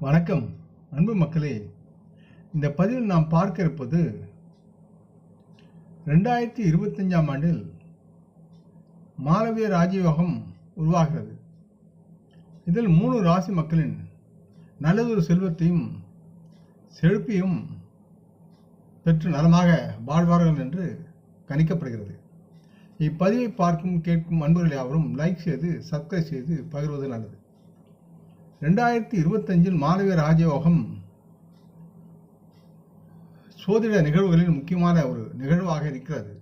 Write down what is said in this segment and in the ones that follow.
வணக்கம் அன்பு மக்களே. இந்த பதிவில் நாம் பார்க்க இருப்பது ரெண்டாயிரத்தி இருபத்தஞ்சாம் ஆண்டில் மாளவிய ராஜயோகம் உருவாகிறது. இதில் மூணு ராசி மக்களின் நல்லதொரு செல்வத்தையும் செழுப்பையும் பெற்று நலமாக வாழ்வார்கள் என்று கணிக்கப்படுகிறது. இப்பதிவை பார்க்கும் கேட்கும் அன்பர்கள் யாவரும் லைக் செய்து சப்ஸ்கிரைப் செய்து பகிர்வது நல்லது. ரெண்டாயிரத்தி இருபத்தஞ்சில் மாணவிய ராஜயோகம் சோதிட நிகழ்வுகளில் முக்கியமான ஒரு நிகழ்வாக இருக்கிறது.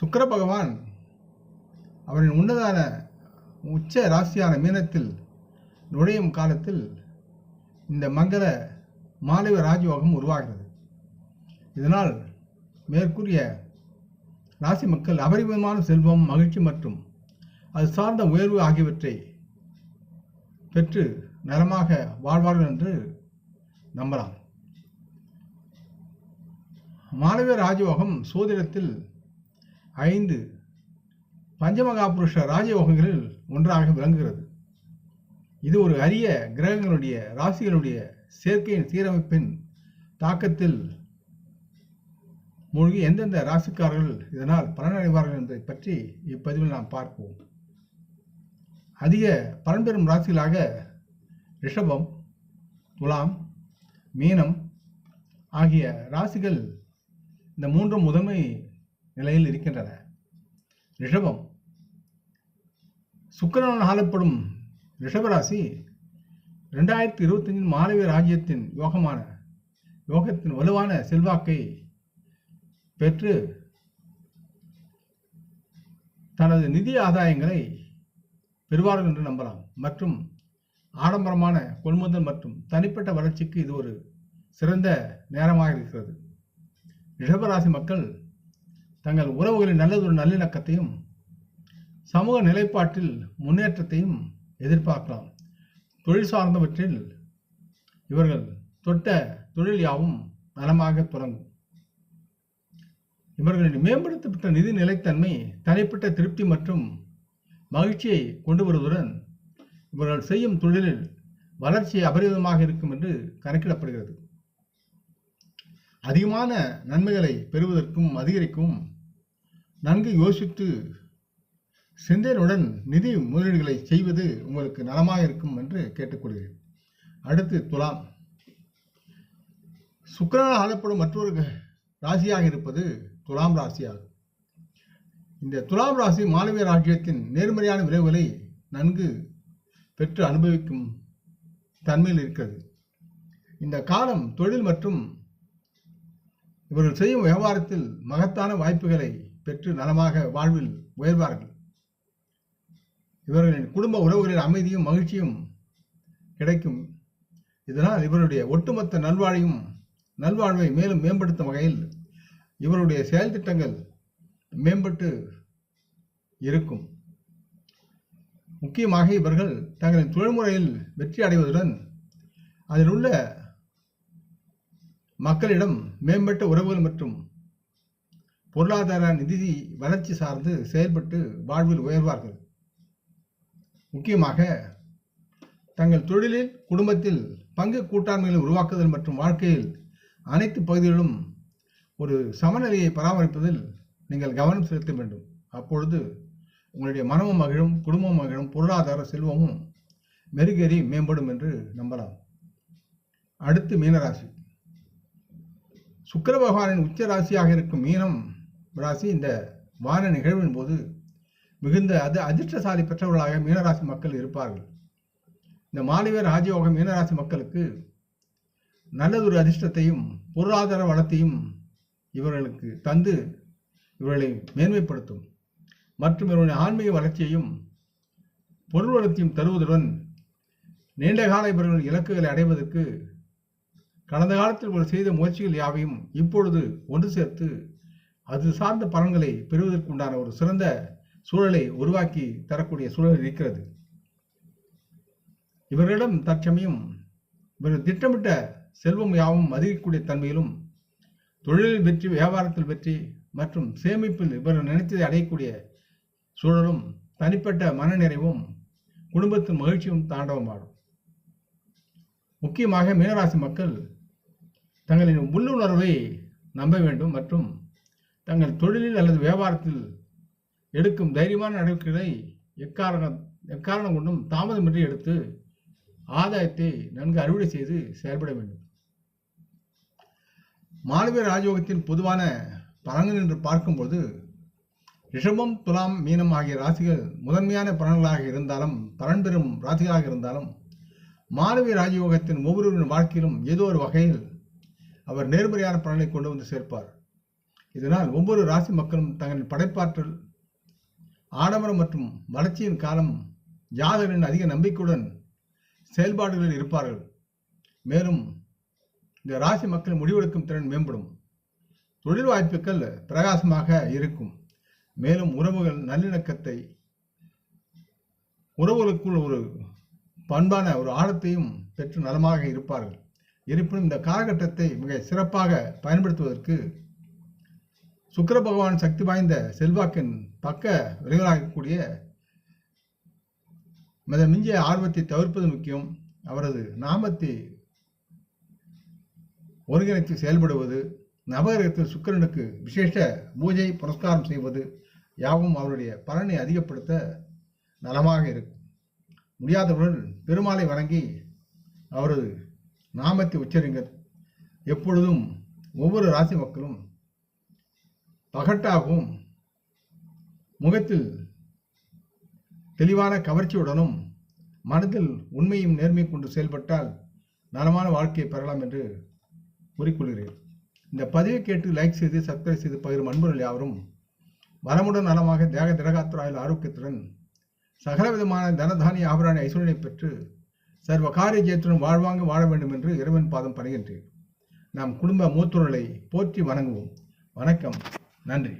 சுக்கர பகவான் அவரின் உன்னதான உச்ச ராசியான மீனத்தில் நுழையும் காலத்தில் இந்த மங்கள மாலவ ராஜயோகம் உருவாகிறது. இதனால் மேற்கூறிய ராசி மக்கள் அபரிமிதமான செல்வம் மகிழ்ச்சி மற்றும் அது சார்ந்த உயர்வு ஆகியவற்றை பெற்று நலமாக வாழ்வார்கள் என்று நம்பலாம். மாளவிய ராஜயோகம் சோதிடத்தில் ஐந்து பஞ்சமகாபுருஷ ராஜயோகங்களில் ஒன்றாக விளங்குகிறது. இது ஒரு அரிய கிரகங்களுடைய ராசிகளுடைய சேர்க்கையின் சீரமைப்பின் தாக்கத்தில் மூழ்கி எந்தெந்த ராசிக்காரர்கள் இதனால் பலனடைவார்கள் என்பதை பற்றி இப்பதிவில் நாம் பார்ப்போம். அதிக பலன்பெறும் ராசிகளாக ரிஷபம் துலாம் மீனம் ஆகிய ராசிகள் இந்த மூன்றும் முதன்மை நிலையில் இருக்கின்றன. ரிஷபம் சுக்கரன் ஆளப்படும் ரிஷபராசி ரெண்டாயிரத்தி இருபத்தஞ்சில் மாணவிய ராஜ்யத்தின் யோகமான யோகத்தின் வலுவான செல்வாக்கை பெற்று தனது நிதி ஆதாயங்களை பெறுவார்கள் என்று நம்பலாம். மற்றும் ஆடம்பரமான கொள்முதல் மற்றும் தனிப்பட்ட வளர்ச்சிக்கு இது ஒரு சிறந்த நேரமாக இருக்கிறது. ரிஷபராசி மக்கள் தங்கள் உறவுகளின் நல்லதொரு நல்லிணக்கத்தையும் சமூக நிலைப்பாட்டில் முன்னேற்றத்தையும் எதிர்பார்க்கலாம். தொழில் சார்ந்தவற்றில் இவர்கள் தொட்ட தொழில் யாவும் நலமாக தொடங்கும். இவர்களின் மேம்படுத்தப்பட்ட நிதி நிலைத்தன்மை தனிப்பட்ட திருப்தி மற்றும் மகிழ்ச்சியை கொண்டு வருவதுடன் இவர்கள் செய்யும் தொழிலில் வளர்ச்சி அபரிதமாக இருக்கும் என்று கணக்கிடப்படுகிறது. அதிகமான நன்மைகளை பெறுவதற்கும் அதிகரிக்கும் நன்கு யோசித்து சிந்தனையுடன் நிதி முதலீடுகளை செய்வது உங்களுக்கு நலமாக இருக்கும் என்று கேட்டுக்கொள்கிறேன். அடுத்து துலாம். சுக்கரனால் ஆளப்படும் மற்றொரு ராசியாக இருப்பது துலாம் ராசியாகும். இந்த துலாம் ராசி மாணவிய ராஜ்யத்தின் நேர்மறையான விளைவுகளை நன்கு பெற்று அனுபவிக்கும் தன்மையில் இருக்கிறது. இந்த காலம் தொழில் மற்றும் இவர்கள் செய்யும் வியாபாரத்தில் மகத்தான வாய்ப்புகளை பெற்று நலமாக வாழ்வில் உயர்வார்கள். இவர்களின் குடும்ப உறவுகளின் அமைதியும் மகிழ்ச்சியும் கிடைக்கும். இதனால் இவருடைய ஒட்டுமொத்த நல்வாழையும் நல்வாழ்வை மேலும் மேம்படுத்தும் வகையில் இவருடைய செயல் திட்டங்கள் மேம்பட்டு இருக்கும். முக்கியமாக இவர்கள் தங்களின் தொழில்முறையில் வெற்றி அடைவதுடன் அதில் உள்ள மக்களிடம் மேம்பட்ட உறவுகள் மற்றும் பொருளாதார நிதி வளர்ச்சி சார்ந்து செயல்பட்டு வாழ்வில் உயர்வார்கள். முக்கியமாக தங்கள் தொழிலில் குடும்பத்தில் பங்கு கூட்டாண்மைகளை உருவாக்குதல் மற்றும் வாழ்க்கையில் அனைத்து பகுதிகளிலும் ஒரு சமநிலையை பராமரிப்பதில் நீங்கள் கவனம் செலுத்த வேண்டும். அப்பொழுது உங்களுடைய மனமும் மகிழும் குடும்பம் மகிழும் பொருளாதார செல்வமும் மெருகேறி மேம்படும் என்று நம்பலாம். அடுத்து மீனராசி. சுக்கர பகவானின் உச்ச ராசியாக இருக்கும் மீனம் ராசி இந்த வார நிகழ்வின் போது மிகுந்த அது அதிர்ஷ்டசாலி பெற்றவர்களாக மீனராசி மக்கள் இருப்பார்கள். இந்த மாலைவர் ராஜயோக மீனராசி மக்களுக்கு நல்லதொரு அதிர்ஷ்டத்தையும் பொருளாதார வளத்தையும் இவர்களுக்கு தந்து இவர்களை மேன்மைப்படுத்தும். மற்றும் இவருடைய ஆன்மீக வளர்ச்சியையும் பொருள் வளர்ச்சியும் தருவதுடன் நீண்ட கால இவர்களின் இலக்குகளை அடைவதற்கு கடந்த காலத்தில் இவர்கள் செய்த முயற்சிகள் யாவையும் இப்பொழுது ஒன்று சேர்த்து அது சார்ந்த பலன்களை பெறுவதற்குண்டான ஒரு சிறந்த சூழலை உருவாக்கி தரக்கூடிய சூழல் இருக்கிறது. இவர்களிடம் தற்சமயம் இவர்கள் திட்டமிட்ட செல்வம் யாவும் அதிகக்கூடிய தன்மையிலும் தொழிலில் வெற்றி வியாபாரத்தில் வெற்றி மற்றும் சேமிப்பில் இவர்கள் நினைத்ததை அடையக்கூடிய சூழலும் தனிப்பட்ட மனநிறைவும் குடும்பத்தின் மகிழ்ச்சியும் தாண்டவமாடும் முக்கியமாக மீனராசி மக்கள் தங்களின் உள்ளுணர்வை நம்ப வேண்டும் மற்றும் தங்கள் தொழிலில் அல்லது வியாபாரத்தில் எடுக்கும் தைரியமான நடவடிக்கைகளை எக்காரணம் எக்காரணம் கொண்டும் தாமதமின்றி எடுத்து ஆதாயத்தை நன்கு அறுவடை செய்து செயல்பட வேண்டும். மாணவிய ராஜயோகத்தின் பொதுவான பலன்கள் என்று பார்க்கும்போது ரிஷபம் துலாம் மீனம் ஆகிய ராசிகள் முதன்மையான பலன்களாக இருந்தாலும் பலன் பெறும் ராசிகளாக இருந்தாலும் மாணவி ராஜயோகத்தின் ஒவ்வொருவரின் வாழ்க்கையிலும் ஏதோ ஒரு வகையில் அவர் நேர்மறையான பலனை கொண்டு வந்து சேர்ப்பார். இதனால் ஒவ்வொரு ராசி மக்களும் தங்களின் படைப்பாற்றல் ஆடம்பரம் மற்றும் வளர்ச்சியின் காலம் ஜாதகரின் அதிக நம்பிக்கையுடன் செயல்பாடுகளில் இருப்பார்கள். மேலும் இந்த ராசி மக்கள் முடிவெடுக்கும் திறன் மேம்படும். தொழில் வாய்ப்புகள் பிரகாசமாக இருக்கும். மேலும் உறவுகள் நல்லிணக்கத்தை உறவுகளுக்குள் ஒரு பண்பான ஒரு ஆழத்தையும் பெற்று நலமாக இருப்பார்கள். இருப்பினும் இந்த காலகட்டத்தை மிக சிறப்பாக பயன்படுத்துவதற்கு சுக்கர பகவான் சக்தி வாய்ந்த செல்வாக்கின் பக்க விளைவுகளாக இருக்கக்கூடிய மித மிஞ்சிய ஆர்வத்தை தவிர்ப்பது முக்கியம். அவரது நாமத்தை ஒருங்கிணைத்து செயல்படுவது நவகிரகத்தில் சுக்கரனுக்கு விசேஷ பூஜை புரஸ்காரம் செய்வது யாவும் அவருடைய பலனை அதிகப்படுத்த நலமாக இருக்கும். முடியாதவர்கள் பெருமாளை வணங்கி அவரது நாமத்தை உச்சரிங்கள். எப்பொழுதும் ஒவ்வொரு ராசி மக்களும் பகட்டாகவும் முகத்தில் தெளிவான கவர்ச்சியுடனும் மனதில் உண்மையும் நேர்மை கொண்டு செயல்பட்டால் நலமான வாழ்க்கையை பெறலாம் என்று கூறிக்கொள்கிறேன். இந்த பதிவை கேட்டு லைக் செய்து சப்ஸ்கிரைப் செய்து பகிரும் அன்புகள் யாவரும் வளமுடன் நலமாக தேக திரகாத்துறாயில் ஆரோக்கியத்துடன் சகலவிதமான தனதானிய ஆபராணி ஐஸ்வர்யனை பெற்று சர்வ காரிய ஜெயத்துடன் வாழ்வாங்க வாழ வேண்டும் என்று இறைவன் பாதம் பணிகின்றேன் நாம் குடும்ப மூத்தோர்களை போற்றி வணங்குவோம். வணக்கம். நன்றி.